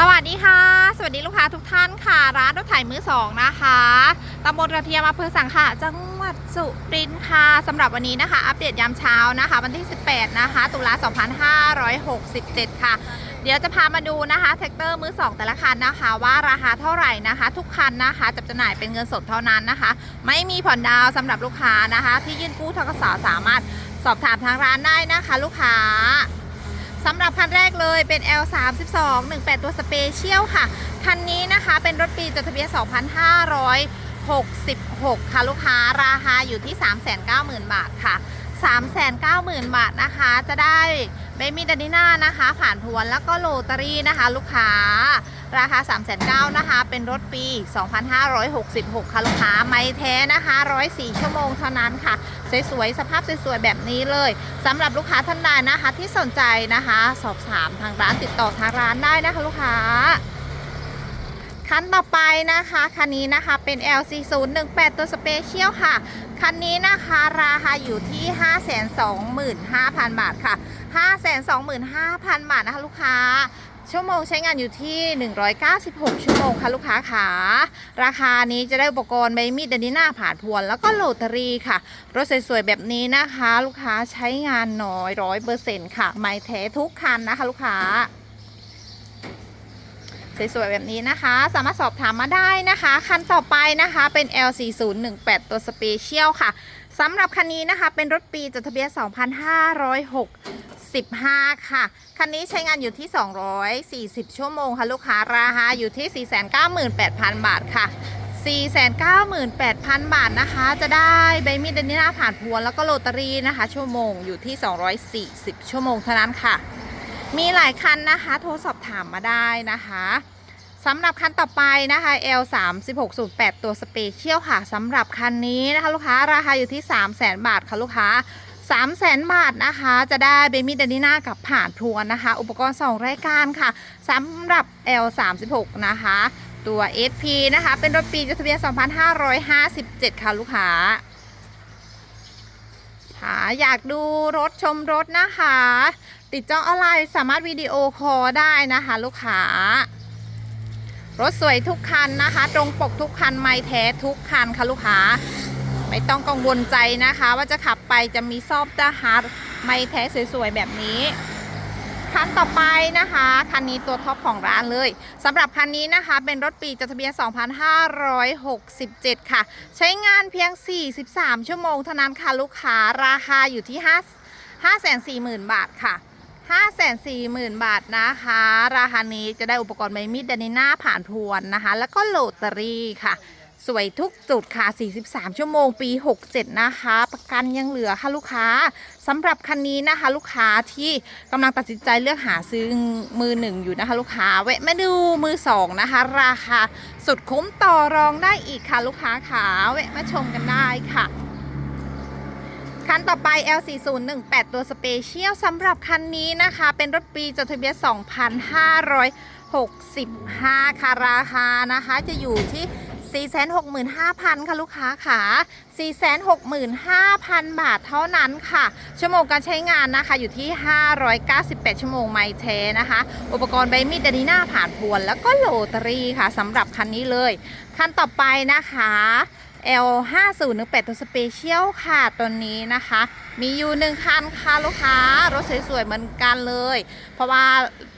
สวัสดีค่ะ สวัสดีลูกค้าทุกท่านค่ะ ร้านรถไถมือสองนะคะตำบลกระเทียมอำเภอสังขะจังหวัดสุรินทร์ค่ะสำหรับวันนี้นะคะ อัปเดตยามเช้านะคะ วันที่ 18 นะคะ ตุลา 2567 ค่ะ เดี๋ยวจะพามาดูนะคะแท็กเตอร์มือสองแต่ละคันนะคะ ว่าราคาเท่าไหร่นะคะ ทุกคันนะคะจับจำหน่ายเป็นเงินสดเท่านั้นนะคะ ไม่มีผ่อนดาวสำหรับลูกค้านะคะ ที่ยื่นกู้ทกสสามารถสอบถามทางร้านได้นะคะ ลูกค้า สำหรับคันแรกเลยเป็น L 3 2 18 ตัวสเปเชียลค่ะ คันนี้นะคะเป็นรถปีจดทะเบียน 2,566 ค่ะ ลูกค้าราคาอยู่ที่ 390,000 บาทค่ะ 390,000 บาทนะคะจะได้ เบมี่ดานิน่านะคะ ผ่านทวนแล้วก็โลตารี่นะคะ ลูกค้า ราคา 3,900นะคะ เป็นรถปี 2,566 ค่ะลูกค้า ไม่แท้นะคะ 104 ชั่วโมงเท่านั้นค่ะ สวยๆ สภาพสวยๆ แบบนี้เลยสำหรับลูกค้าท่านใดนะคะที่สนใจนะคะ สอบถามทางร้านติดต่อทางร้านได้นะคะลูกค้าคันต่อไปนะคะคันนี้นะคะเป็น LC018 ตัวสเปเชียลค่ะ คันนี้นะคะราคาอยู่ที่ 525,000 บาทค่ะ 525,000 บาทนะคะลูกค้า ชั่วโมงใช้งานอยู่ที่ 196 ชั่วโมงค่ะลูกค้าขาราคานี้จะได้อุปกรณ์ใบมีดเดนิน่าผ่านพวน แล้วก็โลตารีค่ะ รถสวยๆแบบนี้นะคะ ลูกค้าใช้งานน้อยร้อยเปอร์เซ็นต์ค่ะ ไม่แท้ทุกคันนะคะลูกค้า สวยๆแบบนี้นะคะ สามารถสอบถามมาได้นะคะ คันต่อไปนะคะเป็น L4018 ตัวสเปเชียลค่ะสำหรับคันนี้นะคะเป็นรถปีจดทะเบียน 2565 ค่ะ คันนี้ใช้งานอยู่ที่ 240 ชั่วโมงค่ะ ลูกค้าราคาอยู่ที่ 498,000 บาทค่ะ 498,000 บาทนะคะ จะได้ใบมีดเดนิน่าผ่านพวนแล้วก็โรตารี่นะคะ ชั่วโมงอยู่ที่ 240 ชั่วโมงเท่านั้นค่ะ มีหลายคันนะคะ โทรสอบถามมาได้นะคะสำหรับคันต่อไปนะคะ L 3 6 0 8ตัวสเปเชียลค่ะสำหรับคันนี้นะคะลูกค้าราคาอยู่ที่ 3 0 0 0 0 0บาทค่ะลูกค้า3 0 0 0 0 0บาทนะคะ จะได้เบมี่เดนิน่ากับผ่านทวนนะคะ อุปกรณ์ 2 รายการค่ะสำหรับ L 3 6นะคะ ตัว SP นะคะ เป็นรถปีจดทะเบียน 2557 ค่ะลูกค้าค่ะอยากดูรถชมรถนะคะ ติดจองออนไลน์สามารถวิดีโอคอลได้นะคะ ลูกค้ารถสวยทุกคันนะคะ ตรงปกทุกคันไม่แท้ทุกคันค่ะลูกค้า ไม่ต้องกังวลใจนะคะ ว่าจะขับไปจะมีซอบตาฮาร์ดไม่แท้สวยๆแบบนี้คันต่อไปนะคะคันนี้ตัวท็อปของร้านเลยสำหรับคันนี้นะคะ เป็นรถปีจดทะเบียน 2567 ค่ะ ใช้งานเพียง 43 ชั่วโมงเท่านั้นค่ะลูกค้าราคาอยู่ที่ 5 540,000 บาทค่ะ 540,000 บาทนะคะ ราคานี้จะได้อุปกรณ์ไมมีดเดนิน่าผ่านพวนนะคะ แล้วก็โหลตารี่ค่ะ สวยทุกจุดค่ะ 43 ชั่วโมงปี 67 นะคะ ประกันยังเหลือค่ะลูกค้าสำหรับคันนี้นะคะ ลูกค้าที่กำลังตัดสินใจเลือกหาซื้อมือหนึ่งอยู่นะคะ ลูกค้าแวะมาดูมือสองนะคะ ราคาสุดคุ้มต่อรองได้อีกค่ะ ลูกค้าขาแวะมาชมกันได้ค่ะ คันต่อไป L4018 ตัวสเปเชียลสำหรับคันนี้นะคะ เป็นรถปีจดทะเบียน 2565 ค่ะราคานะคะ จะอยู่ที่465,000 ค่ะลูกค้าค่ะ465,000 บาทเท่านั้นค่ะ ชั่วโมงการใช้งานนะคะอยู่ที่ 598 ชั่วโมงไมเทนะคะ อุปกรณ์ใบมีดดานิน่าผ่านพวน แล้วก็โลตารี่ค่ะสำหรับคันนี้เลย คันต่อไปนะคะ L 5 0 1 8ตัวสเปเชียลค่ะตัวนี้นะคะ มีอยู่หนึ่งคันค่ะลูกค้ารถสวยๆเหมือนกันเลย เพราะว่า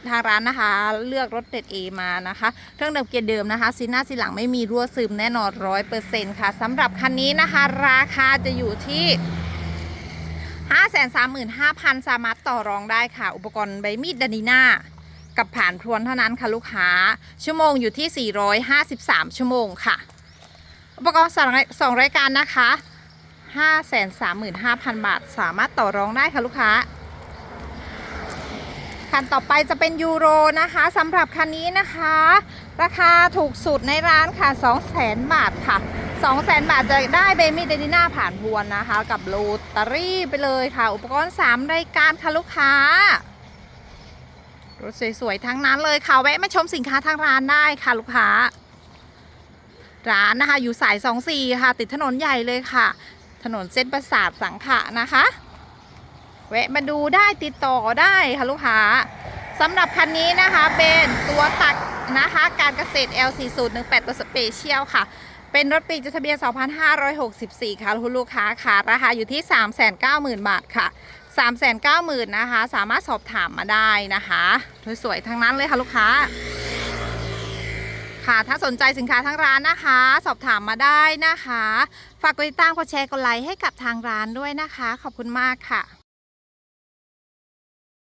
ทางร้านนะคะเลือกรถเด็ดเอมานะคะ เครื่องเดิมเกียร์เดิมนะคะซีหน้าซีหลังไม่มีรั่วซึมแน่นอนร้อยเปอร์เซ็นต์ค่ะสำหรับคันนี้นะคะ ราคาจะอยู่ที่535,000 สามารถต่อรองได้ค่ะ อุปกรณ์ใบมีดดานิน่ากับผ่านพรวนเท่านั้นค่ะลูกค้า ชั่วโมงอยู่ที่ 453 ชั่วโมงค่ะ อุปกรณ์สองรายสองรายการนะคะ 535,000 บาท สามารถต่อรองได้ค่ะลูกค้า คันต่อไปจะเป็นยูโรนะคะสำหรับคันนี้นะคะ ราคาถูกสุดในร้านค่ะ 200,000บาทค่ะ200,000 บาทจะได้เบมี่เดนิน่าผ่านพวนนะคะ กับโลตารี่ไปเลยค่ะ อุปกรณ์ 3 รายการค่ะลูกค้ารถสวยๆทั้งนั้นเลยค่ะแวะมาชมสินค้าทางร้านได้ค่ะลูกค้า ร้านนะคะ อยู่สาย 24 ค่ะ ติดถนนใหญ่เลยค่ะ ถนนเส้นประสาทสังขะนะคะแวะมาดูได้ติดต่อได้ค่ะลูกค้าสำหรับคันนี้นะคะเป็นตัวตักนะคะการเกษตร L4018 ตัวสเปเชียลค่ะ เป็นรถปีจดทะเบียน 2564 ค่ะคุณลูกค้าค่ะ ราคาอยู่ที่ 390,000 บาทค่ะ 390,000นะคะ สามารถสอบถามมาได้นะคะสวยๆทั้งนั้นเลยค่ะลูกค้า ค่ะ ถ้าสนใจสินค้าทั้งร้านนะคะ สอบถามมาได้นะคะ ฝากกดติดตามกดแชร์กดไลค์ให้กับทางร้านด้วยนะคะ ขอบคุณมากค่ะ